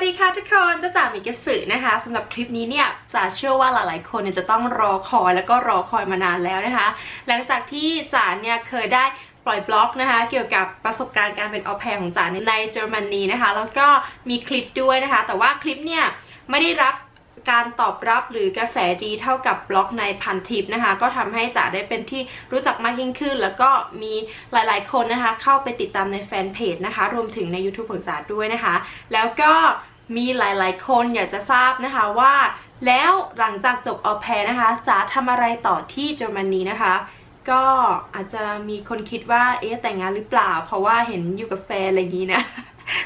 วัสดีค่ะทุกคนจะจ่ามิกสึนะคะสำหรับคลิปนี้เนี่ยจ๋าเชื่อว่าหลายๆ คนเนี่ยจะต้องรอคอยแล้วก็รอคอยมานานแล้วนะคะ หลังจากที่จ๋าเนี่ยเคยได้ปล่อยบล็อกนะคะเกี่ยวกับประสบการณ์การเป็นออแพรของจ๋าในเยอรมนีนะคะ แล้วก็มีคลิปด้วยนะคะ แต่ว่าคลิปเนี่ยไม่ได้รับการตอบรับหรือกระแสดีเท่ากับบล็อกในพันทิปนะคะ ก็ทำให้จ๋าได้เป็นที่รู้จักมากยิ่งขึ้น แล้วก็มีหลายๆ คนนะคะ เข้าไปติดตามในแฟนเพจนะคะ รวมถึงใน YouTube ของจ๋าด้วยนะคะ แล้วก็ มีหลายๆ คนอยากจะทราบนะคะว่า แล้วหลังจากจบออแพรนะคะจ๋าทำอะไรต่อที่เยอรมนีนะคะ ก็อาจจะมีคนคิดว่าเอ๊ะแต่งงานหรือเปล่า เพราะว่าเห็นอยู่กับแฟนอะไรอย่างนี้นะ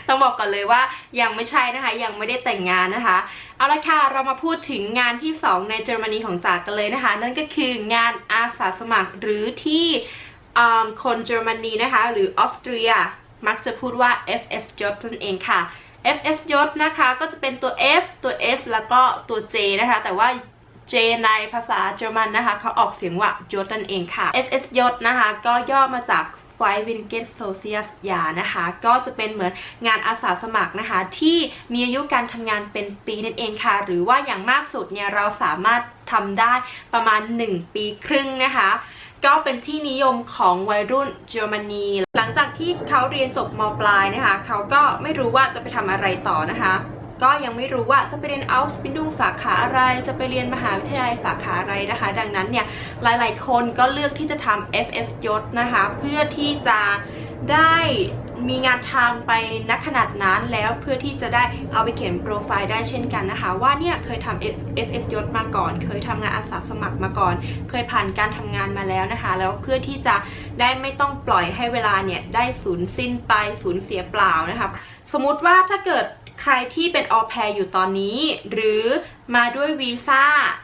ต้องบอกก่อนเลยว่ายังไม่ใช่นะคะ ยังไม่ได้แต่งงานนะคะ เอาละค่ะเรามาพูดถึงงานที่ 2 ในเยอรมนีของจากกันเลยนะคะ นั่นก็คืองานอาสาสมัครหรือที่คนเยอรมนีนะคะ หรือออสเตรียมักจะพูดว่า FS ยศนั่นเองค่ะ FS ยศนะคะก็จะเป็นตัว F ตัว S แล้วก็ตัว J นะคะ แต่ว่า J ในภาษาเยอรมันนะคะ เขาออกเสียงว่ายศนั่นเองค่ะ FS ยศนะคะ ก็ย่อมาจากไฟวินเกตโซเซียสยานะคะ ก็จะเป็นเหมือนงานอาสาสมัครนะคะ ที่มีอายุการทำงานเป็นปีนั่นเองค่ะ หรือว่าอย่างมากสุดเนี่ย เราสามารถทำได้ประมาณ 1 ปีครึ่งนะคะ ก็เป็นที่นิยมของวัยรุ่นเยอรมนี หลังจากที่เขาเรียนจบมปลายนะคะ เขาก็ไม่รู้ว่าจะไปทำอะไรต่อนะคะ ก็ยังไม่รู้ว่าจะไปเรียนอัลสปินดุงสาขาอะไร จะไปเรียนมหาวิทยาลัยสาขาอะไรนะคะ ดังนั้นเนี่ยหลายๆ คนก็เลือกที่จะทำ FS ยศนะคะ เพื่อที่จะได้ มีงานทำไปนักขนาดนั้นแล้วเพื่อที่จะได้เอาไปเขียนโปรไฟล์ได้เช่นกันนะคะ ว่าเนี่ยเคยทำ FS ยศมาก่อน เคยทำงานอาสาสมัครมาก่อน เคยผ่านการทำงานมาแล้วนะคะ แล้วเพื่อที่จะได้ไม่ต้องปล่อยให้เวลาเนี่ยได้สูญสิ้นไปสูญเสียเปล่านะคะ สมมติว่าถ้าเกิดใครที่เป็นออแพรอยู่ตอนนี้ หรือ มาด้วยวีซ่า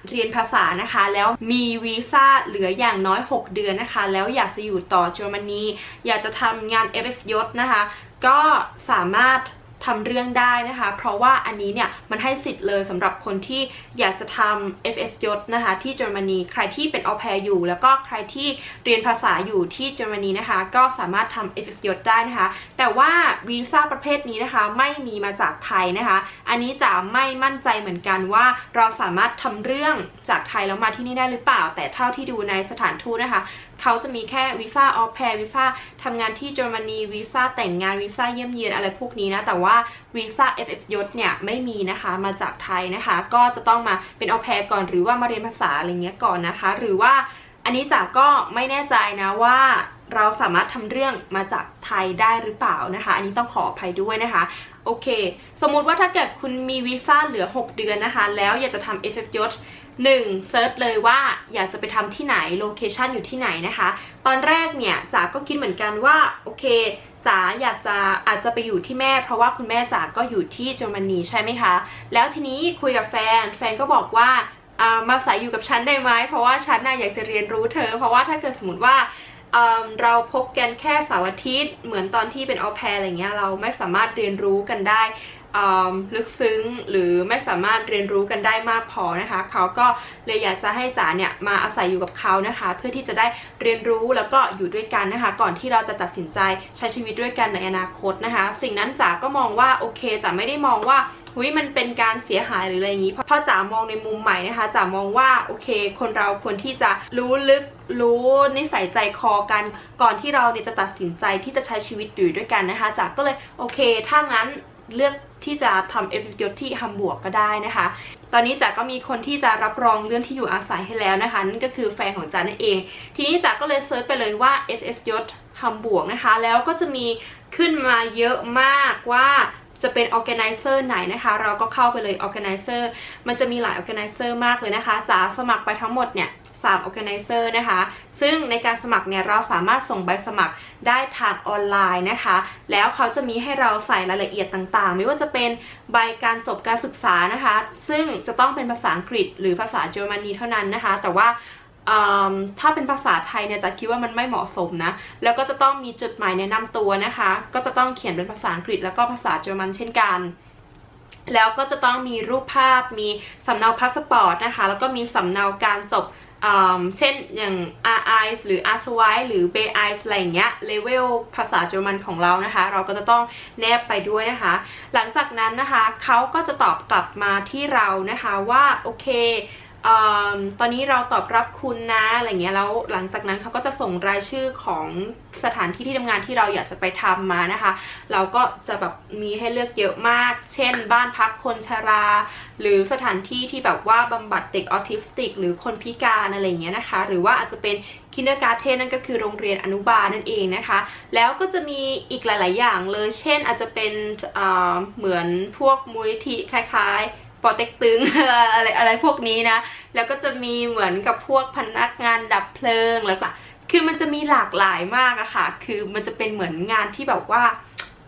เรียนภาษานะคะ แล้วมีวีซ่าเหลืออย่างน้อย 6 เดือนนะคะ แล้วอยากจะอยู่ต่อเยอรมนีอยากจะทำงาน f s ยศนะคะ ก็สามารถ ทำเรื่องได้นะคะ เพราะว่าอันนี้เนี่ยมันให้สิทธิ์เลยสำหรับคนที่อยากจะทำ FS ยศนะคะ ที่เยอรมนีใครที่เป็นออแพรอยู่ แล้วก็ใครที่เรียนภาษาอยู่ที่เยอรมนีนะคะ ก็สามารถทำ FS ยศได้นะคะ แต่ว่าวีซ่าประเภทนี้นะคะ ไม่มีมาจากไทยนะคะ อันนี้จะไม่มั่นใจเหมือนกันว่าเราสามารถทำเรื่องจากไทยแล้วมาที่นี่ได้หรือเปล่า แต่เท่าที่ดูในสถานทูตนะคะ เขาจะมีแค่วีซ่าออแพรวีซ่าทำงานที่เยอรมนีวีซ่าแต่งงานวีซ่าเยี่ยมเยียนอะไรพวกนี้นะ แต่ว่าวีซ่า FS ยศเนี่ยไม่มีนะคะมาจากไทยนะคะ ก็จะต้องมาเป็นออแพรก่อนหรือว่ามาเรียนภาษาอะไรเงี้ยก่อนนะคะ หรือว่าอันนี้จ๋าก็ไม่แน่ใจนะว่าเราสามารถทำเรื่องมาจากไทยได้หรือเปล่านะคะ อันนี้ต้องขออภัยด้วยนะคะ โอเค สมมุติว่าถ้าเกิดคุณมีวีซ่าเหลือ 6 เดือนนะคะ แล้วอยากจะทำ FF ยศหนึ่งเซิร์ชเลยว่าอยากจะไปทำที่ไหนโลเคชันอยู่ที่ไหนนะคะ ตอนแรกเนี่ยจ๋าก็คิดเหมือนกันว่า โอเคจ๋าอยากจะอาจจะไปอยู่ที่แม่ เพราะว่าคุณแม่จ๋าก็อยู่ที่เยอรมนีใช่ไหมคะ แล้วทีนี้คุยกับแฟน แฟนก็บอกว่าอ่ามาสายอยู่กับฉันได้ไหมเพราะว่าฉันน่ะอยากจะเรียนรู้เธอ เพราะว่าถ้าเกิดสมมติว่า เราพบกันแค่เสาร์อาทิตย์ เหมือนตอนที่เป็นออแพรอะไรเงี้ยเราไม่สามารถเรียนรู้กันได้ ลึกซึ้งหรือไม่สามารถเรียนรู้กันได้มากพอนะคะ เขาก็เลยอยากจะให้จ๋าเนี่ยมาอาศัยอยู่กับเขานะคะ เพื่อที่จะได้เรียนรู้แล้วก็อยู่ด้วยกันนะคะ ก่อนที่เราจะตัดสินใจใช้ชีวิตด้วยกันในอนาคตนะคะ สิ่งนั้นจ๋าก็มองว่าโอเคจ๋าไม่ได้มองว่าหุยมันเป็นการเสียหายหรืออะไรอย่างนี้เพราะจ๋ามองในมุมใหม่นะคะจ๋ามองว่าโอเค คนเราควรที่จะรู้ลึกรู้นิสัยใจคอกัน ก่อนที่เราเนี่ยจะตัดสินใจที่จะใช้ชีวิตอยู่ด้วยกันนะคะจ๋าก็เลยโอเค ถ้างั้นเลือก ที่จะทำเอฟยศที่ฮัมบวกก็ได้นะคะ ตอนนี้จ๋าก็มีคนที่จะรับรองเรื่องที่อยู่อาศัยให้แล้วนะคะ นั่นก็คือแฟนของจ๋านั่นเอง ทีนี้จ๋าก็เลยเซิร์ชไปเลยว่า FS ยศฮัมบวกนะคะ แล้วก็จะมีขึ้นมาเยอะมากว่าจะเป็น organizer ไหนนะคะ เราก็เข้าไปเลย organizer มันจะมีหลาย organizer มากเลยนะคะจ๋าสมัครไปทั้งหมดเนี่ย 3 organizer นะคะ ซึ่งในการสมัครเนี่ยเราสามารถส่งใบสมัครได้ทางออนไลน์นะคะ แล้วเขาจะมีให้เราใส่รายละเอียดต่างๆ ไม่ว่าจะเป็นใบการจบการศึกษานะคะ ซึ่งจะต้องเป็นภาษาอังกฤษ หรือภาษาเยอรมนีเท่านั้นนะคะ แต่ว่าถ้าเป็นภาษาไทยเนี่ยจะคิดว่ามันไม่เหมาะสมนะ แล้วก็จะต้องมีจดหมายแนะนำตัวนะคะ ก็จะต้องเขียนเป็นภาษาอังกฤษแล้วก็ภาษาเยอรมันเช่นกัน แล้วก็จะต้องมีรูปภาพ มีสำเนาพาสปอร์ตนะคะ แล้วก็มีสำเนาการจบ เช่นอย่าง R I หรือ R s w i หรือ B I อะไรอย่างเงี้ยเลเวลภาษาเยอรมันของเรานะคะ เราก็จะต้องแนบไปด้วยนะคะ หลังจากนั้นนะคะเขาก็จะตอบกลับมาที่เรานะคะว่าโอเค อตอนนี้เราตอบรับคุณนะอะไรเงี้ยแล้วหลังจากนั้นเขาก็จะส่งรายชื่อของสถานที่ที่ทำงานที่เราอยากจะไปทำมานะคะ เราก็จะแบบมีให้เลือกเยอะมาก เช่น บ้านพักคนชรา หรือสถานที่ที่แบบว่าบำบัดเด็กออทิสติก หรือคนพิการอะไรเงี้ยนะคะ หรือว่าอาจจะเป็นคินเดอร์การ์เทนนั่นก็คือโรงเรียนอนุบาลนั่นเองนะคะ แล้วก็จะมีอีกหลาย ๆ อย่างเลย เช่นอาจจะเป็นเหมือนพวกมูลนิธิคล้าย ๆ ปอเต็กตึงอะไรอะไรพวกนี้นะ แล้วก็จะมีเหมือนกับพวกพนักงานดับเพลิงแล้วก็คือมันจะมีหลากหลายมากอะค่ะ คือมันจะเป็นเหมือนงานที่แบบว่า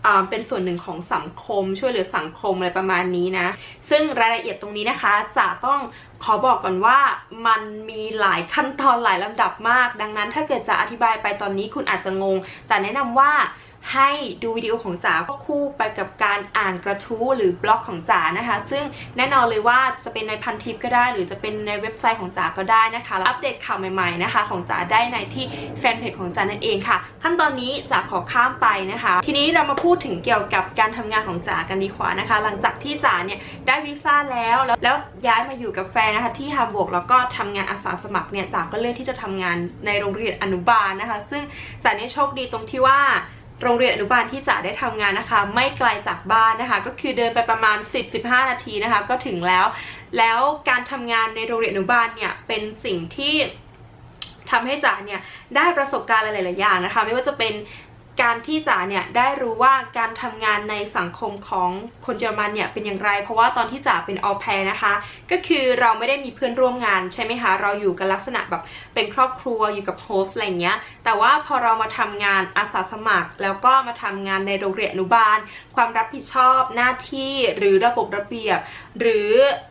อ่าเป็นส่วนหนึ่งของสังคมช่วยเหลือสังคมอะไรประมาณนี้นะ ซึ่งรายละเอียดตรงนี้นะคะ จะต้องขอบอกก่อนว่ามันมีหลายขั้นตอนหลายลำดับมาก ดังนั้นถ้าเกิดจะอธิบายไปตอนนี้คุณอาจจะงงจะแนะนำว่า ให้ดูวิดีโอของจ๋าควบคู่ไปกับการอ่านกระทู้หรือบล็อกของจ๋านะคะ ซึ่งแน่นอนเลยว่าจะเป็นในพันทิปก็ได้ หรือจะเป็นในเว็บไซต์ของจ๋าก็ได้นะคะแล้วอัปเดตข่าวใหม่ๆนะคะ ของจ๋าได้ในที่แฟนเพจของจ๋านั่นเองค่ะ ขั้นตอนนี้จ๋าขอข้ามไปนะคะ ทีนี้เรามาพูดถึงเกี่ยวกับการทำงานของจ๋ากันดีกว่านะคะ หลังจากที่จ๋าเนี่ยได้วีซ่าแล้วแล้วแล้วย้ายมาอยู่กับแฟนนะคะที่ฮัมบูร์กแล้วก็ทำงานอาสาสมัครเนี่ยจ๋าก็เลือกที่จะทำงานในโรงเรียนอนุบาลนะคะ ซึ่งจ๋าเนี่ยโชคดีตรงที่ว่า โรงเรียนอนุบาลที่จ๋าได้ทำงานนะคะ ไม่ไกลจากบ้านนะคะ ก็คือเดินไปประมาณ 10-15 นาทีนะคะ ก็ถึงแล้ว แล้วการทำงานในโรงเรียนอนุบาลเนี่ยเป็นสิ่งที่ทำให้จ๋าเนี่ยได้ประสบการณ์หลาย ๆ อย่างนะคะ ไม่ว่าจะเป็น การที่จ๋าเนี่ยได้รู้ว่าการทำงานในสังคมของคนเยอรมันเนี่ยเป็นอย่างไร เพราะว่าตอนที่จ๋าเป็นออแพรนะคะ ก็คือเราไม่ได้มีเพื่อนร่วมงานใช่ไหมคะ เราอยู่กันลักษณะแบบเป็นครอบครัวอยู่กับโฮสอะไรเงี้ย แต่ว่าพอเรามาทำงานอาสาสมัคร แล้วก็มาทำงานในโรงเรียนอนุบาล ความรับผิดชอบหน้าที่หรือระบบระเบียบ หรือ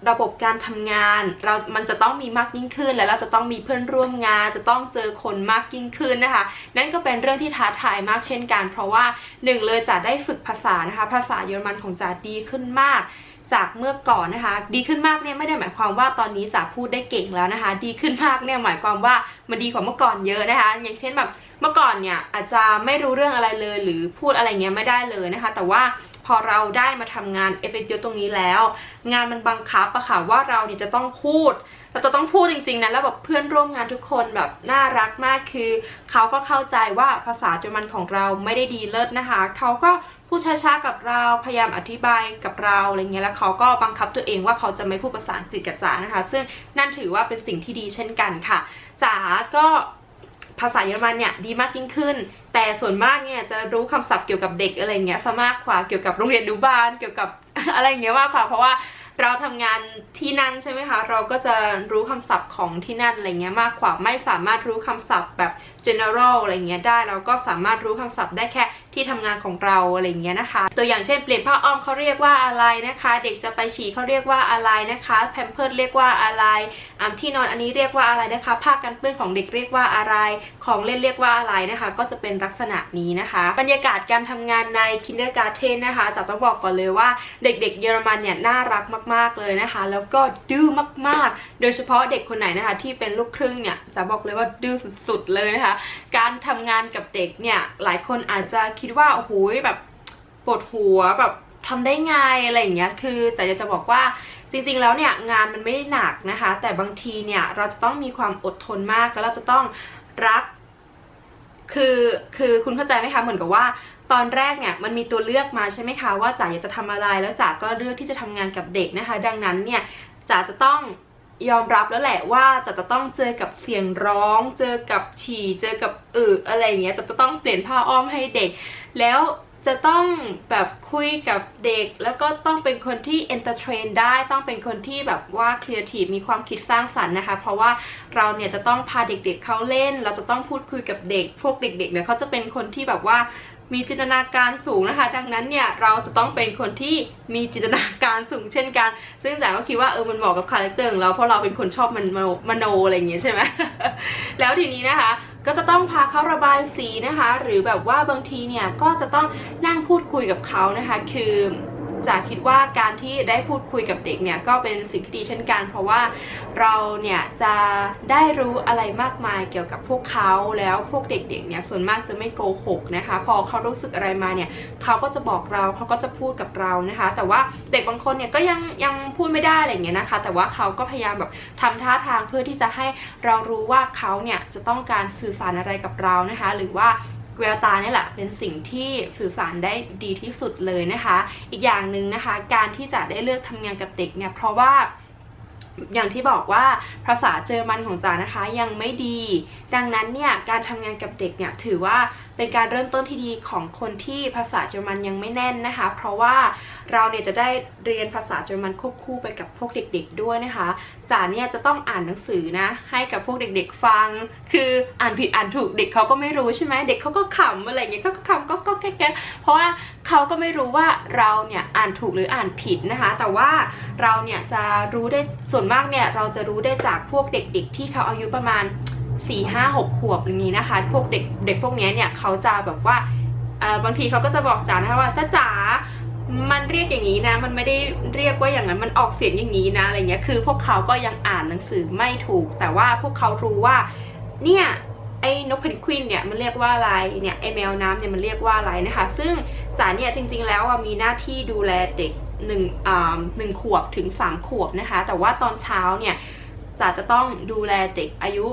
ระบบการทำงาน เรา มันจะต้องมีมากยิ่งขึ้น และเราจะต้องมีเพื่อนร่วมงาน จะต้องเจอคนมากยิ่งขึ้นนะคะ นั่นก็เป็นเรื่องที่ท้าทายมากเช่นกัน เพราะว่าหนึ่งเลยจะได้ฝึกภาษานะคะ ภาษาเยอรมันของจ๋าดีขึ้นมากจากเมื่อก่อนนะคะ ดีขึ้นมากเนี่ยไม่ได้หมายความว่าตอนนี้จ๋าพูดได้เก่งแล้วนะคะ ดีขึ้นมากเนี่ยหมายความว่ามันดีกว่าเมื่อก่อนเยอะนะคะ อย่างเช่นแบบเมื่อก่อนเนี่ยอาจจะไม่รู้เรื่องอะไรเลย หรือพูดอะไรเงี้ยไม่ได้เลยนะคะ แต่ว่าพอเราได้มาทำงานเอฟเฟกต์ตรงนี้แล้ว งานมันบังคับอะค่ะว่าเราเนี่ยจะต้องพูด เราจะต้องพูดจริงๆนะแล้วแบบเพื่อนร่วมงานทุกคนแบบน่ารักมากคือเขาก็เข้าใจว่าภาษาเยอรมันของเราไม่ได้ดีเลิศนะคะเขาก็พูดช้าๆกับเราพยายามอธิบายกับเราอะไรเงี้ยแล้วเขาก็บังคับตัวเองว่าเขาจะไม่พูดภาษาอังกฤษกับจ๋านะคะ ซึ่งนั่นถือว่าเป็นสิ่งที่ดีเช่นกันค่ะจ๋าก็ภาษาเยอรมันเนี่ยดีมากยิ่งขึ้น แต่ส่วนมากเนี่ยจะรู้คำศัพท์เกี่ยวกับเด็กอะไรเงี้ยซะมากกว่าเกี่ยวกับโรงเรียนอนุบาลเกี่ยวกับอะไรเงี้ยมากกว่าเพราะว่า เราทำงานที่นั่นใช่ไหมคะ เราก็จะรู้คำศัพท์ของที่นั่นอะไรเงี้ยมากกว่าไม่สามารถรู้คำศัพท์แบบ general อะไรเงี้ยได้ เราก็สามารถรู้คำศัพท์ได้แค่ ที่ทำงานของเราอะไรเงี้ยนะคะ ตัวอย่างเช่นเปลี่ยนผ้าอ้อมเขาเรียกว่าอะไรนะคะ เด็กจะไปฉี่เขาเรียกว่าอะไรนะคะแพมเพิร์ดเรียกว่าอะไรอ่าที่นอนอันนี้เรียกว่าอะไรนะคะผ้ากันเปื้อนของเด็กเรียกว่าอะไร ของเล่นเรียกว่าอะไรนะคะ ก็จะเป็นลักษณะนี้นะคะ บรรยากาศการทำงานใน kindergarten นะคะจะต้องบอกก่อนเลยว่าเด็กๆ เยอรมันเนี่ยน่ารักมาก ๆเลยนะคะ แล้วก็ดื้อมากๆ โดยเฉพาะเด็กคนไหนนะคะ ที่เป็นลูกครึ่งเนี่ยจะบอกเลยว่าดื้อสุดๆเลยนะคะ การทำงานกับเด็กเนี่ยหลายคนอาจจะคิดว่าโอ้โหแบบปวดหัวแบบทำได้ไงอะไรอย่างเงี้ย คือแต่อยาจะบอกว่าจริงๆ แล้วเนี่ยงานมันไม่ได้หนักนะคะ แต่บางทีเนี่ยเราจะต้องมีความอดทนมากแล้วเราจะต้องรัก คือคือคุณเข้าใจไหมคะเหมือนกับว่าตอนแรกเนี่ยมันมีตัวเลือกมาใช่ไหมคะว่าจ๋าอยากจะทำอะไรแล้วจ๋าก็เลือกที่จะทำงานกับเด็กนะคะ ดังนั้นเนี่ยจ๋าจะต้อง ยอมรับแล้วแหละว่าจ๋าจะต้องเจอกับเสียงร้อง เจอกับฉี่ เจอกับอึอะไรอย่างเงี้ยจ๋าจะต้องเปลี่ยนผ้าอ้อมให้เด็ก แล้วจะต้องแบบคุยกับเด็ก แล้วก็ต้องเป็นคนที่เอนเตอร์เทนได้ต้องเป็นคนที่แบบว่าครีเอทีฟมีความคิดสร้างสรรค์นะคะ เพราะว่าเราเนี่ยจะต้องพาเด็กๆเขาเล่น เราจะต้องพูดคุยกับเด็ก พวกเด็กๆเนี่ยเขาจะเป็นคนที่แบบว่า มีจินตนาการสูงนะคะ ดังนั้นเนี่ยเราจะต้องเป็นคนที่มีจินตนาการสูงเช่นกัน ซึ่งจ๋าก็คิดว่าเออมันเหมาะกับคาแรคเตอร์ของเราเพราะเราเป็นคนชอบมันมโนมโนอะไรอย่างเงี้ยใช่ไหมแล้วทีนี้นะคะก็จะต้องพาเขาระบายสีนะคะ หรือแบบว่าบางทีเนี่ยก็จะต้องนั่งพูดคุยกับเขานะคะ คือ จะคิดว่าการที่ได้พูดคุยกับเด็กเนี่ยก็เป็นสิ่งที่ดีเช่นกัน เพราะว่าเราเนี่ยจะได้รู้อะไรมากมายเกี่ยวกับพวกเขาแล้วพวกเด็กๆเนี่ยส่วนมากจะไม่โกหกนะคะ พอเขารู้สึกอะไรมาเนี่ยเขาก็จะบอกเราเขาก็จะพูดกับเรานะคะ แต่ว่าเด็กบางคนเนี่ยก็ยังยังพูดไม่ได้อะไรเงี้ยนะคะ แต่ว่าเขาก็พยายามแบบทำท่าทางเพื่อที่จะให้เรารู้ว่าเขาเนี่ยจะต้องการสื่อสารอะไรกับเรานะคะ หรือว่า แววตาเนี่ยแหละเป็นสิ่งที่สื่อสารได้ดีที่สุดเลยนะคะ อีกอย่างหนึ่งนะคะ การที่จะได้เลือกทำงานกับเด็กเนี่ยเพราะว่าอย่างที่บอกว่าภาษาเยอรมันของจ๋านะคะยังไม่ดี ดังนั้นเนี่ยการทำงานกับเด็กเนี่ยถือว่าเป็นการเริ่มต้นที่ดีของคนที่ภาษาเยอรมันยังไม่แน่นนะคะ เพราะว่าเราเนี่ยจะได้เรียนภาษาเยอรมันควบคู่ไปกับพวกเด็ก ๆ ด้วยนะคะ จ๋าเนี่ยจะต้องอ่านหนังสือนะ ให้กับพวกเด็กๆฟัง คืออ่านผิดอ่านถูกเด็กเขาก็ไม่รู้ใช่ไหมเด็กเขาก็ขำอะไรอย่างเงี้ยเขาก็ขำก็ก็แก๊เพราะว่าเขาก็ไม่รู้ว่าเราเนี่ยอ่านถูกหรืออ่านผิดนะคะ แต่ว่าเราเนี่ยจะรู้ได้ส่วนมากเนี่ยเราจะรู้ได้จากพวกเด็ก ๆ ที่เขาอายุประมาณสี่ห้าหกขวบอย่างนี้นะคะ พวกเด็กเด็กพวกเนี้ยเนี่ยเขาจะแบบว่าบางทีเขาก็จะบอกจ๋านะคะว่าจ้าจ๋า มันเรียกอย่างนี้นะ มันไม่ได้เรียกว่าอย่างนั้น มันออกเสียงอย่างนี้นะอะไรเงี้ย คือพวกเขาก็ยังอ่านหนังสือไม่ถูก แต่ว่าพวกเขารู้ว่า เนี่ยไอ้นกเพนกวินเนี่ยมันเรียกว่าอะไร เนี่ยไอ้แมวน้ำเนี่ยมันเรียกว่าอะไรนะคะ ซึ่งจ๋าเนี่ยจริง ๆ แล้วมีหน้าที่ดูแลเด็กหนึ่งอ่าหนึ่งขวบถึงสามขวบนะคะ แต่ว่าตอนเช้าเนี่ย จ๋าจะต้องดูแลเด็กอายุ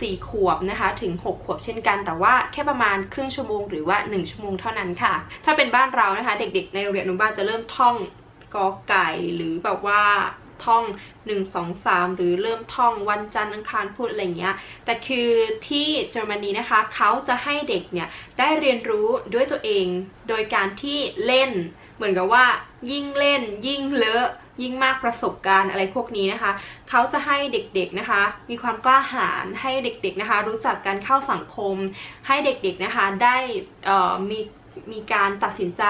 สี่ขวบนะคะถึง 6 ขวบเช่นกัน แต่ว่าแค่ประมาณครึ่งชั่วโมงหรือว่า 1 ชั่วโมงเท่านั้นค่ะ ถ้าเป็นบ้านเรานะคะ เด็กๆ ในโรงเรียนอนุบาลจะเริ่มท่องกอไก่หรือแบบว่าท่อง 1 2 3 หรือเริ่มท่องวันจันทร์อังคารพุธอะไรเงี้ย แต่คือที่เยอรมนีนะคะเขาจะให้เด็กเนี่ยได้เรียนรู้ด้วยตัวเอง โดยการที่เล่น เหมือนกับว่ายิ่งเล่นยิ่งเลอะ ยิ่งมากประสบการณ์อะไรพวกนี้นะคะ เขาจะให้เด็กๆนะคะ มีความกล้าหาญให้เด็กๆนะคะ รู้จักการเข้าสังคม ให้เด็กๆนะคะได้มี มีการตัดสินใจ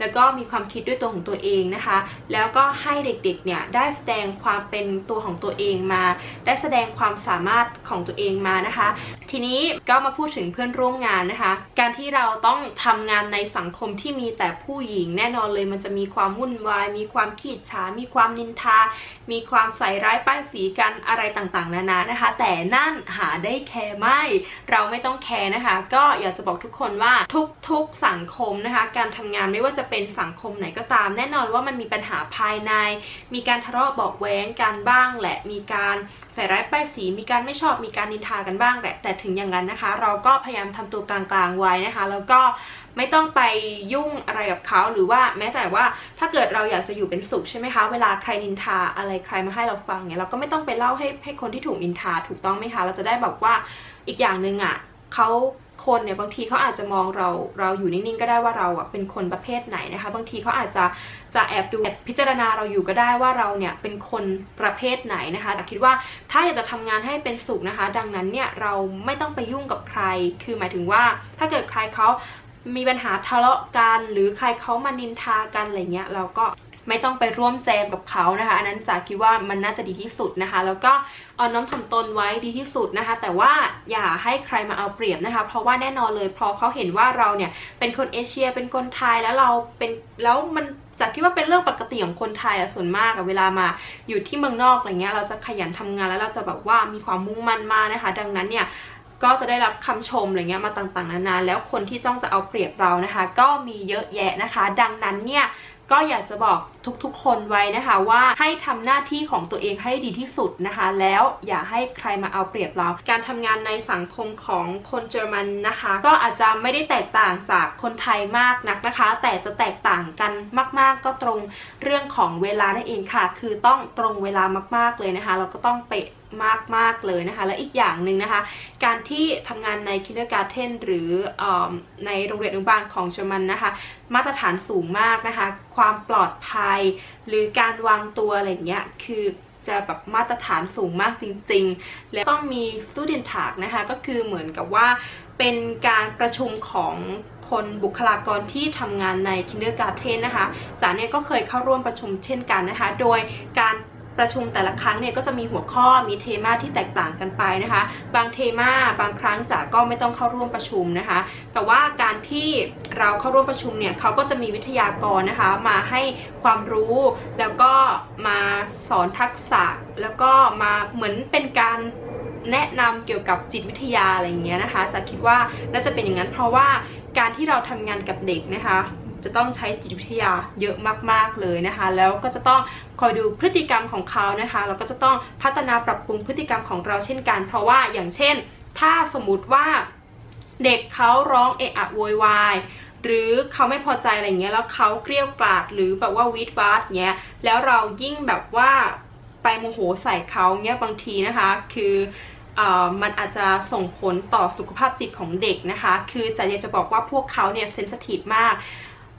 แล้วก็มีความคิดด้วยตัวของตัวเองนะคะ แล้วก็ให้เด็กๆเนี่ยได้แสดงความเป็นตัวของตัวเองมา ได้แสดงความสามารถของตัวเองมานะคะ ทีนี้ก็มาพูดถึงเพื่อนร่วมงานนะคะ การที่เราต้องทำงานในสังคมที่มีแต่ผู้หญิงแน่นอนเลย มันจะมีความวุ่นวาย มีความขีดฉามีความนินทา มีความใส่ร้ายป้ายสีกันอะไรต่างๆนานานะคะ แต่นั่นหาได้แคร์ไม่ เราไม่ต้องแคร์นะคะ ก็อยากจะบอกทุกคนว่าทุกๆสังงคมนะคะ การทำงานไม่ว่าจะเป็นสังคมไหนก็ตาม แน่นอนว่ามันมีปัญหาภายใน มีการทะเลาะเบอกแว้งกันบ้างแหละ มีการใส่ร้ายป้ายสีมีการไม่ชอบมีการนินทากันบ้างแหละแต่ถึงอย่างนั้นนะคะ เราก็พยายามทำตัวกลางๆไว้นะคะ แล้วก็ไม่ต้องไปยุ่งอะไรกับเขาหรือว่าแม้แต่ว่าถ้าเกิดเราอยากจะอยู่เป็นสุขใช่ไหมคะ เวลาใครนินทาอะไรใครมาให้เราฟังเนี่ยเราก็ไม่ต้องไปเล่าให้ให้คนที่ถูกนินทาถูกต้องไหมคะ เราจะได้แบบว่าอีกอย่างหนึ่งอะเขา คนเนี่ยบางทีเขาอาจจะมองเราเราอยู่นิ่งๆก็ได้ว่าเราอะเป็นคนประเภทไหนนะคะ บางทีเขาอาจจะจะแอบดูแอบพิจารณาเราอยู่ก็ได้ว่าเราเนี่ยเป็นคนประเภทไหนนะคะแต่คิดว่าถ้าอยากจะทำงานให้เป็นสุขนะคะ ดังนั้นเนี่ยเราไม่ต้องไปยุ่งกับใคร คือหมายถึงว่าถ้าเกิดใครเขามีปัญหาทะเลาะกัน หรือใครเขามานินทากันอะไรเงี้ยเราก็ ไม่ต้องไปร่วมแจมกับเขานะคะ อันนั้นจ๋าคิดว่ามันน่าจะดีที่สุดนะคะ แล้วก็เอาน้อมถ่อมตนไว้ดีที่สุดนะคะ แต่ว่าอย่าให้ใครมาเอาเปรียบนะคะ เพราะว่าแน่นอนเลยพอเขาเห็นว่าเราเนี่ยเป็นคนเอเชียเป็นคนไทยแล้วเราเป็นแล้วมันจ๋าคิดว่าเป็นเรื่องปกติของคนไทยอะส่วนมากอะเวลามาอยู่ที่เมืองนอกอะไรเงี้ยเราจะขยันทำงานแล้วเราจะแบบว่ามีความมุ่งมั่นมากนะคะ ดังนั้นเนี่ยก็จะได้รับคำชมอะไรเงี้ยมาต่างๆนานาแล้วคนที่จ้องจะเอาเปรียบเรานะคะ ก็มีเยอะแยะนะคะ ดังนั้นเนี่ย ก็อยากจะบอกทุกๆ คนไว้นะคะว่าให้ทำหน้าที่ของตัวเองให้ดีที่สุดนะคะ แล้วอย่าให้ใครมาเอาเปรียบเรา การทำงานในสังคมของคนเยอรมันนะคะ ก็อาจจะไม่ได้แตกต่างจากคนไทยมากนักนะคะ แต่จะแตกต่างกันมาก ๆ ก็ตรงเรื่องของเวลานั่นเองค่ะ คือต้องตรงเวลามาก ๆเลยนะคะ เราก็ต้องเป๊ะ มาก ๆ เลยนะคะ และอีกอย่างหนึ่งนะคะ การที่ทำงานใน kindergarten หรืออในโรงเรียนอนุบาลของเยอรมันนะคะ มาตรฐานสูงมากนะคะ ความปลอดภัย หรือการวางตัวอะไรเงี้ยคือจะแบบมาตรฐานสูงมากจริง ๆ และต้องมี student talk นะคะ ก็คือเหมือนกับว่าเป็นการประชุมของคนบุคลากรที่ทำงานใน kindergarten นะคะจ๋าเนี่ยก็เคยเข้าร่วมประชุมเช่นกันนะคะ โดยการ ประชุมแต่ละครั้งเนี่ยก็จะมีหัวข้อมีเทมาที่แตกต่างกันไปนะคะ บางเทมาบางครั้งจ๋าก็ไม่ต้องเข้าร่วมประชุมนะคะ แต่ว่าการที่เราเข้าร่วมประชุมเนี่ยเขาก็จะมีวิทยากรนะคะ มาให้ความรู้แล้วก็มาสอนทักษะ แล้วก็มาเหมือนเป็นการแนะนำเกี่ยวกับจิตวิทยาอะไรเงี้ยนะคะจะคิดว่าน่าจะเป็นอย่างนั้นเพราะว่าการที่เราทำงานกับเด็กนะคะ จะต้องใช้จิตวิทยาเยอะมากๆเลยนะคะ แล้วก็จะต้องคอยดูพฤติกรรมของเขานะคะแล้วก็จะต้องพัฒนาปรับปรุงพฤติกรรมของเราเช่นกัน เพราะว่าอย่างเช่น ถ้าสมมติว่าเด็กเขาร้องเอะอะโวยวายหรือเขาไม่พอใจอะไรเงี้ยแล้วเขาเกรี้ยวกราดหรือแบบว่าวีดวาดเงี้ยแล้วเรายิ่งแบบว่าไปโมโหใส่เขาเงี้ยบางทีนะคะ คือเอ่อมันอาจจะส่งผลต่อสุขภาพจิตของเด็กนะคะ คือจะอยากจะบอกว่าพวกเขาเนี่ยเซนสทีฟมาก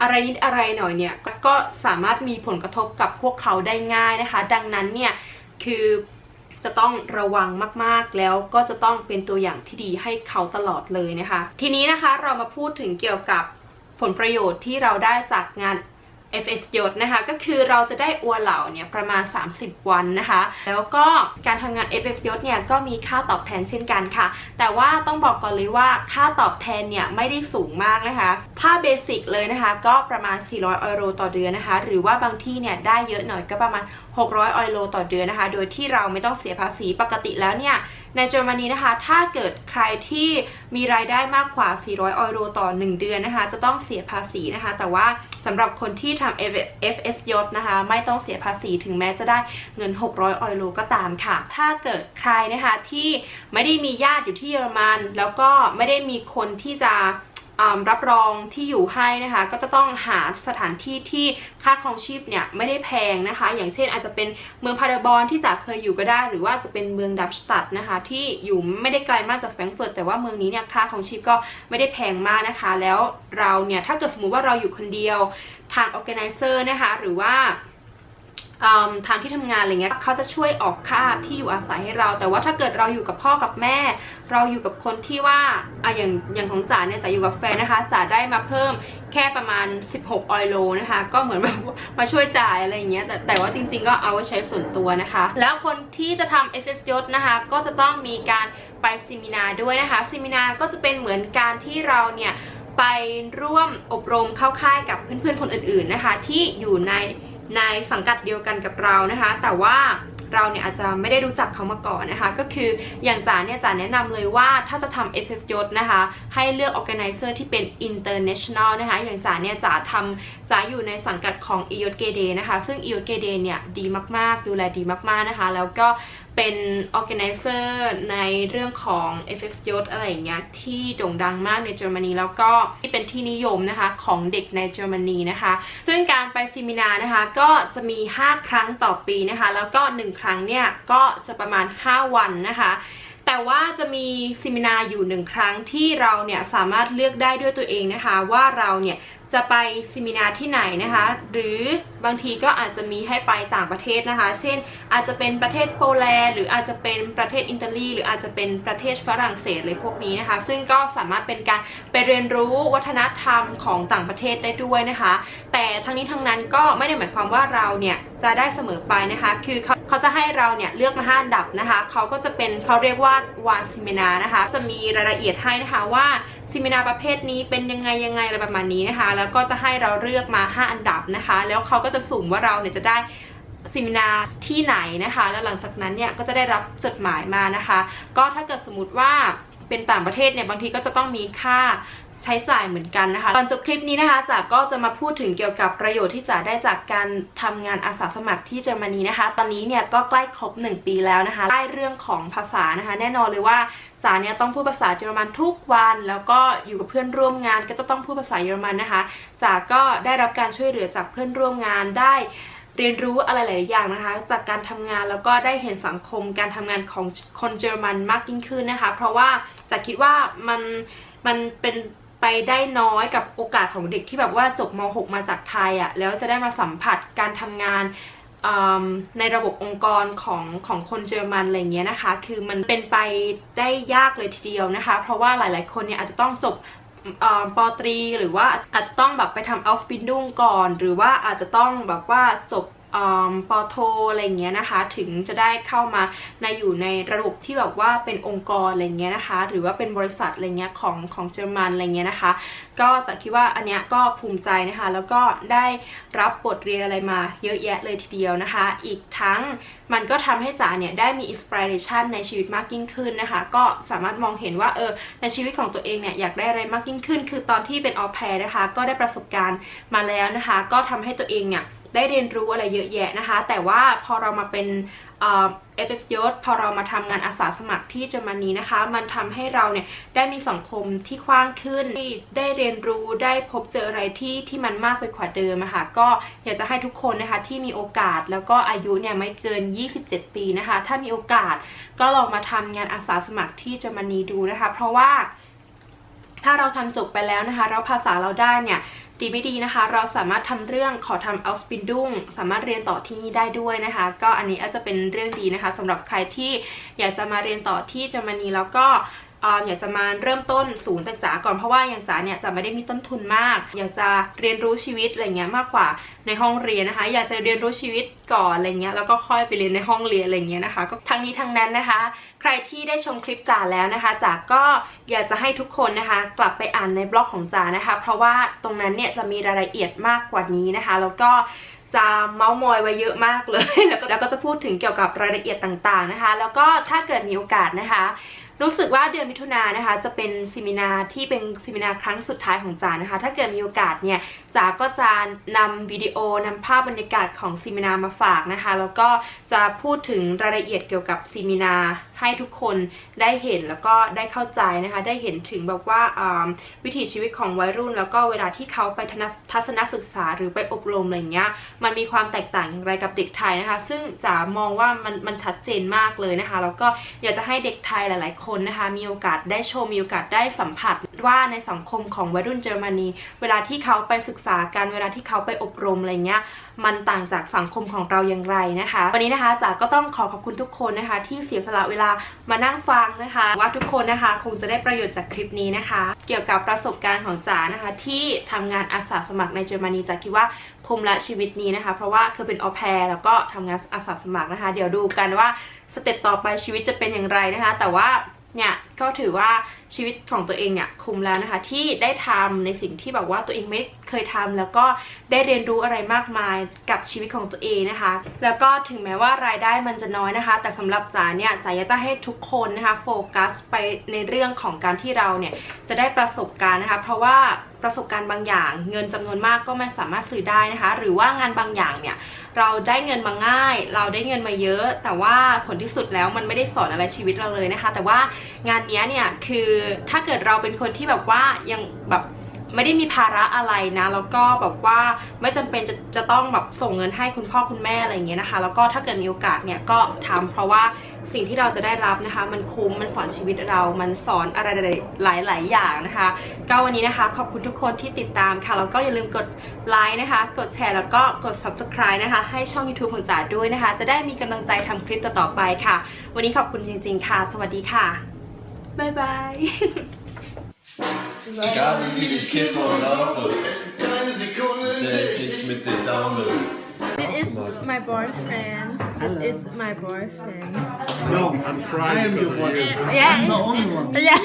อะไรนิดอะไรหน่อยเนี่ยก็สามารถมีผลกระทบกับพวกเขาได้ง่ายนะคะ ดังนั้นเนี่ยคือจะต้องระวังมากๆ แล้วก็จะต้องเป็นตัวอย่างที่ดีให้เขาตลอดเลยนะคะ ทีนี้นะคะเรามาพูดถึงเกี่ยวกับผลประโยชน์ที่เราได้จากงาน FS ยศนะคะ ก็คือเราจะได้อัวเหล่าเนี่ยประมาณ 30 วันนะคะ แล้วก็การทำงาน FS ยศเนี่ยก็มีค่าตอบแทนเช่นกันค่ะ แต่ว่าต้องบอกก่อนเลยว่าค่าตอบแทนเนี่ยไม่ได้สูงมากนะคะ ถ้าเบสิกเลยนะคะ ก็ประมาณ 400ออยโรต่อเดือนนะคะ หรือว่าบางที่เนี่ยได้เยอะหน่อยก็ประมาณ 600ออยโรต่อเดือนนะคะ โดยที่เราไม่ต้องเสียภาษีปกติแล้วเนี่ย ในเยอรมนีนะคะ ถ้าเกิดใครที่มีรายได้มากกว่า 400 ออยโรต่อ 1 เดือนนะคะ จะต้องเสียภาษีนะคะ แต่ว่าสำหรับคนที่ทำ FS ยศนะคะ ไม่ต้องเสียภาษีถึงแม้จะได้เงิน 600 ออยโรก็ตามค่ะ ถ้าเกิดใครนะคะที่ไม่ได้มีญาติอยู่ที่เยอรมัน แล้วก็ไม่ได้มีคนที่จะ รับรองที่อยู่ให้นะคะ ก็จะต้องหาสถานที่ที่ค่าครองชีพเนี่ยไม่ได้แพงนะคะ อย่างเช่นอาจจะเป็นเมืองพาเดบอนที่จ๋าเคยอยู่ก็ได้ หรือว่าจะเป็นเมืองดับสตัดนะคะที่อยู่ไม่ได้ไกลมากจากแฟรงก์เฟิร์ตแต่ว่าเมืองนี้เนี่ยค่าครองชีพก็ไม่ได้แพงมากนะคะ แล้วเราเนี่ยถ้าเกิดสมมุติว่าเราอยู่คนเดียวทาง organizer นะคะหรือว่า ทางที่ทำงานอะไรเงี้ยเขาจะช่วยออกค่าที่อยู่อาศัยให้เรา แต่ว่าถ้าเกิดเราอยู่กับพ่อกับแม่ เราอยู่กับคนที่ว่าอะอย่างอย่างของจ๋าเนี่ยจ๋าอยู่กับแฟนนะคะจ๋าได้มาเพิ่มแค่ประมาณ 16 ออยโลนะคะ ก็เหมือนแบบว่ามาช่วยจ่ายอะไรอย่างเงี้ย แต่แต่ว่าจริงๆ ก็เอาไว้ใช้ส่วนตัวนะคะ แล้วคนที่จะทำ FS ยศนะคะ ก็จะต้องมีการไปซิมินาด้วยนะคะซิมินาก็จะเป็นเหมือนการที่เราเนี่ยไปร่วมอบรมเข้าค่ายกับเพื่อนๆ คนอื่นๆนะคะ ที่อยู่ใน ในสังกัดเดียวกันกับเรานะคะ แต่ว่าเราเนี่ยอาจจะไม่ได้รู้จักเขามาก่อนนะคะ ก็คืออย่างจ๋าเนี่ยจ๋าแนะนำเลยว่าถ้าจะทำ FF ยศนะคะ ให้เลือก organizer ที่เป็น international นะคะ อย่างจ๋าเนี่ยจ๋าทำ จ๋าอยู่ในสังกัดของ e y o t g d นะคะ ซึ่ง e y o t g d เดเนี่ยดีมากๆ ดูแลดีมากๆนะคะ แล้วก็เป็น organizer ในเรื่องของ FF ยศอะไรอย่างเงี้ยที่โด่งดังมากในเยอรมนีแล้วก็ที่เป็นที่นิยมนะคะของเด็กในเยอรมนีนะคะ ซึ่งการไปซิมินานะคะก็จะมี 5 ครั้งต่อปีนะคะ แล้วก็ 1 ครั้งเนี่ยก็จะประมาณ 5 วันนะคะแต่ว่าจะมีซิมินาอยู่หนึ่งครั้งที่เราเนี่ยสามารถเลือกได้ด้วยตัวเองนะคะ ว่าเราเนี่ย จะไปซิมินาที่ไหนนะคะ หรือบางทีก็อาจจะมีให้ไปต่างประเทศนะคะ เช่น อาจจะเป็นประเทศโปแลนด์หรืออาจจะเป็นประเทศอิตาลี หรืออาจจะเป็นประเทศฝรั่งเศสเลยพวกนี้นะคะ ซึ่งก็สามารถเป็นการไปเรียนรู้วัฒนธรรมของต่างประเทศได้ด้วยนะคะ แต่ทั้งนี้ทั้งนั้นก็ไม่ได้หมายความว่าเราเนี่ยจะได้เสมอไปนะคะ คือเขาเขาจะให้เราเนี่ยเลือกมาห้าดับนะคะ เขาก็จะเป็นเขาเรียกว่าวานซิมินานะคะ จะมีรายละเอียดให้นะคะว่า ซิมินาประเภทนี้เป็นยังไงยังไงอะไรประมาณนี้นะคะ แล้วก็จะให้เราเลือกมา 5 อันดับนะคะ แล้วเขาก็จะสุ่มว่าเราเนี่ยจะได้ซิมินาที่ไหนนะคะ แล้วหลังจากนั้นเนี่ยก็จะได้รับจดหมายมานะคะ ก็ถ้าเกิดสมมติว่าเป็นต่างประเทศเนี่ยบางทีก็จะต้องมีค่าใช้จ่ายเหมือนกันนะคะก่อนจบคลิปนี้นะคะจ๋าก็จะมาพูดถึงเกี่ยวกับประโยชน์ที่จ๋าได้จากการทำงานอาสาสมัครที่เยอรมนีนะคะ ตอนนี้เนี่ยก็ใกล้ครบ 1 ปีแล้วนะคะ ได้เรื่องของภาษานะคะ แน่นอนเลยว่า จ๋าเนี่ยต้องพูดภาษาเยอรมันทุกวัน แล้วก็อยู่กับเพื่อนร่วมงานก็จะต้องพูดภาษาเยอรมันนะคะจ๋าก็ได้รับการช่วยเหลือจากเพื่อนร่วมงานได้เรียนรู้อะไรหลายอย่างนะคะ จากการทำงานแล้วก็ได้เห็นสังคมการทำงานของคนเยอรมันมากยิ่งขึ้นนะคะ เพราะว่าจะคิดว่ามันมันเป็นไปได้น้อยกับโอกาสของเด็กที่แบบว่าจบม .6 มาจากไทยอะ่ะแล้วจะได้มาสัมผัสการทำงาน ในระบบองค์กรของของคนเยอรมันอะไรเงี้ยนะคะ คือมันเป็นไปได้ยากเลยทีเดียวนะคะ เพราะว่าหลาย ๆ คนเนี่ยอาจจะต้องจบปตรีหรือว่าอาจจะต้องแบบไปทำอัลสปินดุงก่อน หรือว่าอาจจะต้องแบบว่าจบ ปอโทอะไรเงี้ยนะคะ ถึงจะได้เข้ามาในอยู่ในระบบที่แบบว่าเป็นองค์กรอะไรเงี้ยนะคะ หรือว่าเป็นบริษัทอะไรเงี้ยของของเยอรมันอะไรเงี้ยนะคะ ก็จะคิดว่าอันเนี้ยก็ภูมิใจนะคะ แล้วก็ได้รับบทเรียนอะไรมาเยอะแยะเลยทีเดียวนะคะ อีกทั้งมันก็ทำให้จ๋าเนี่ยได้มีอินสปิเรชันในชีวิตมากยิ่งขึ้นนะคะ ก็สามารถมองเห็นว่าเออในชีวิตของตัวเองเนี่ยอยากได้อะไรมากยิ่งขึ้น คือตอนที่เป็นออแพรนะคะ ก็ได้ประสบการณ์มาแล้วนะคะ ก็ทำให้ตัวเองเนี่ย ได้เรียนรู้อะไรเยอะแยะนะคะ แต่ว่าพอเรามาเป็นเอฟเอสยศพอเรามาทำงานอาสาสมัครที่เยอรมนีนะคะ มันทำให้เราเนี่ยได้มีสังคมที่กว้างขึ้นได้เรียนรู้ได้พบเจออะไรที่ที่มันมากไปกว่าเดิมะค่ะก็อยากจะให้ทุกคนนะคะที่มีโอกาสแล้วก็อายุเนี่ยไม่เกิน 27 ปีนะคะ ถ้ามีโอกาสก็ลองมาทำงานอาสาสมัครที่เยอรมนีดูนะคะ เพราะว่าถ้าเราทำจบไปแล้วนะคะแล้วภาษาเราได้เนี่ย ดีไม่ดีนะคะ เราสามารถทำเรื่องขอทำเอาสปินดุ้งสามารถเรียนต่อที่นี่ได้ด้วยนะคะ ก็อันนี้อาจจะเป็นเรื่องดีนะคะสำหรับใครที่อยากจะมาเรียนต่อที่เยอรมนีแล้วก็ เอ่อยากจะมาเริ่มต้นศูนย์จากจ๋าก่อนเพราะว่าอย่างจ๋าเนี่ยจะไม่ได้มีต้นทุนมาก อยากจะเรียนรู้ชีวิตอะไรเงี้ยมากกว่าในห้องเรียนนะคะ อยากจะเรียนรู้ชีวิตก่อนอะไรเงี้ยแล้วก็ค่อยไปเรียนในห้องเรียนอะไรเงี้ยนะคะ ก็ทั้งนี้ทั้งนั้นนะคะ ใครที่ได้ชมคลิปจ๋าแล้วนะคะจ๋าก็อยากจะให้ทุกคนนะคะ กลับไปอ่านในบล็อกของจ๋านะคะ เพราะว่าตรงนั้นเนี่ยจะมีรายละเอียดมากกว่านี้นะคะ แล้วก็จะเมาส์มอยไว้เยอะมากเลยแล้วก็จะพูดถึงเกี่ยวกับรายละเอียดต่างๆนะคะ แล้วก็ถ้าเกิดมีโอกาสนะคะรู้สึกว่าเดือนมิถุนายนนะคะ จะเป็นซิมินาที่เป็นซิมินาครั้งสุดท้ายของจ๋านะคะ ถ้าเกิดมีโอกาสเนี่ยจ๋าก็จะนำวิดีโอนำภาพบรรยากาศของซิมินามาฝากนะคะ แล้วก็จะพูดถึงรายละเอียดเกี่ยวกับซิมินาให้ทุกคนได้เห็นแล้วก็ได้เข้าใจนะคะ ได้เห็นถึงแบบว่าวิถีชีวิตของวัยรุ่น แล้วก็เวลาที่เขาไปทนทัศนศึกษาหรือไปอบรมอะไรเงี้ยมันมีความแตกต่างอย่างไรกับเด็กไทยนะคะ ซึ่งจ๋ามองว่ามันมันชัดเจนมากเลยนะคะแล้วก็อยากจะให้เด็กไทยหลาย ๆ คนนะคะมีโอกาสได้ชมมีโอกาสได้สัมผัสว่าในสังคมของวัยรุ่นเยอรมนี เวลาที่เขาไปศึกษากันเวลาที่เขาไปอบรมอะไรเงี้ยมันต่างจากสังคมของเราอย่างไรนะคะ วันนี้นะคะจ๋าก็ต้องขอขอบคุณทุกคนนะคะ ที่เสียสละเวลามานั่งฟังนะคะ ว่าทุกคนนะคะ คงจะได้ประโยชน์จากคลิปนี้นะคะ เกี่ยวกับประสบการณ์ของจ๋านะคะ ที่ทำงานอาสาสมัครในเยอรมนีจ๋าคิดว่าคุ้มละชีวิตนี้นะคะ เพราะว่าคือเป็นออแพรแล้วก็ทำงานอาสาสมัครนะคะ เดี๋ยวดูกันว่าสเต็ปต่อไปชีวิตจะเป็นอย่างไรนะคะ แต่ว่า เนี่ย ก็ถือว่าชีวิตของตัวเองเนี่ยคุ้มแล้วนะคะ ที่ได้ทำในสิ่งที่แบบว่าตัวเองไม่เคยทำแล้วก็ได้เรียนรู้อะไรมากมายกับชีวิตของตัวเองนะคะ แล้วก็ถึงแม้ว่ารายได้มันจะน้อยนะคะ แต่สำหรับจ๋าเนี่ยจ๋าอยากจะให้ทุกคนนะคะโฟกัสไปในเรื่องของการที่เราเนี่ยจะได้ประสบการณ์นะคะ เพราะว่าประสบการณ์บางอย่าง เงินจำนวนมากก็ไม่สามารถซื้อได้นะคะ หรือว่างานบางอย่างเนี่ยเราได้เงินมาง่าย เราได้เงินมาเยอะ แต่ว่าผลที่สุดแล้วมันไม่ได้สอนอะไรชีวิตเราเลยนะคะ แต่ว่างานนี้เนี่ยคือถ้าเกิดเราเป็นคนที่แบบว่ายังแบบไม่ได้มีภาระอะไรนะ แล้วก็แบบว่าไม่จำเป็นจะจะต้องแบบส่งเงินให้คุณพ่อคุณแม่อะไรอย่างเงี้ยนะคะ แล้วก็ถ้าเกิดมีโอกาสเนี่ยก็ทำเพราะว่าสิ่งที่เราจะได้รับนะคะ มันคุ้มมันสอนชีวิตเรา มันสอนอะไรหลายๆอย่างนะคะ ก็วันนี้นะคะขอบคุณทุกคนที่ติดตามค่ะ แล้วก็อย่าลืมกดไลค์นะคะ กดแชร์แล้วก็กด subscribe นะคะ ให้ช่อง YouTube ของจ๋าด้วยนะคะ จะได้มีกำลังใจทำคลิปต่อๆไปค่ะ วันนี้ขอบคุณจริง ๆ ค่ะ สวัสดีค่ะ Bye bye. Egal wie und keine Sekunde mit den er Daumen. It is my boyfriend. It is my boyfriend. No, I'm crying. I am your boyfriend. Yeah. I'm the only one. Yeah.